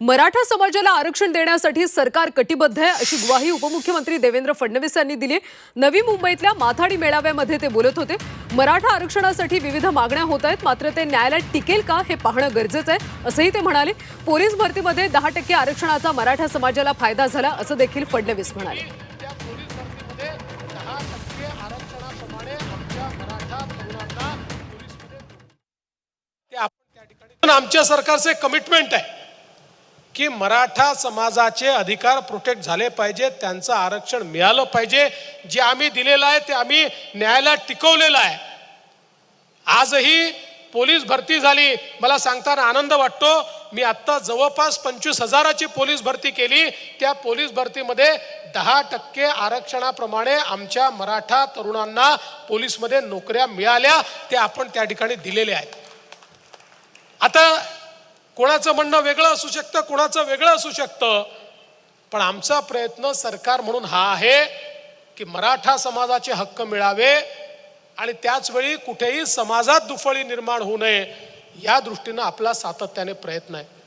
मराठा समाजाला आरक्षण देण्यासाठी सरकार कटिबद्ध आहे अशी ग्वाही उपमुख्यमंत्री देवेंद्र फडणवीस यांनी दिली नवी मुंबईतल्या माथाडी मेळाव्यामध्ये ते बोलत होते. मराठा आरक्षणासाठी विविध मागण्या होत आहेत मात्र ते न्यायालयात टिकेल का हे पाहणं गरजेचं आहे असंही ते म्हणाले. पोलीस भरतीमध्ये दहा टक्के आरक्षणाचा मराठा समाजाला फायदा झाला असं देखील फडणवीस म्हणाले. आमच्या सरकारचे कमिटमेंट आहे. की मराठा समाजाचे अधिकार प्रोटेक्ट झाले पाहिजे त्यांचं आरक्षण मिळालं पाहिजे. जे आम्ही दिलेलं आहे ते आम्ही न्यायालयात टिकवलेलं आहे. आजही पोलीस भरती झाली. मला सांगताना आनंद वाटतो. मी आत्ता जवळपास पंचवीस हजाराची पोलीस भरती केली. त्या पोलीस भरतीमध्ये दहा टक्के आरक्षणाप्रमाणे आमच्या मराठा तरुणांना पोलीसमध्ये नोकऱ्या मिळाल्या. ते आपण त्या ठिकाणी दिलेले आहेत. आता कोणाचं म्हणणं वेगळं असू शकतं कोणाचं वेगळं असू शकतं. पण आमचा प्रयत्न सरकार म्हणून हा आहे की मराठा समाजाचे हक्क मिळावे आणि त्याचवेळी कुठेही समाजात दुफळी निर्माण होऊ नये या दृष्टीनं आपला सातत्याने प्रयत्न आहे.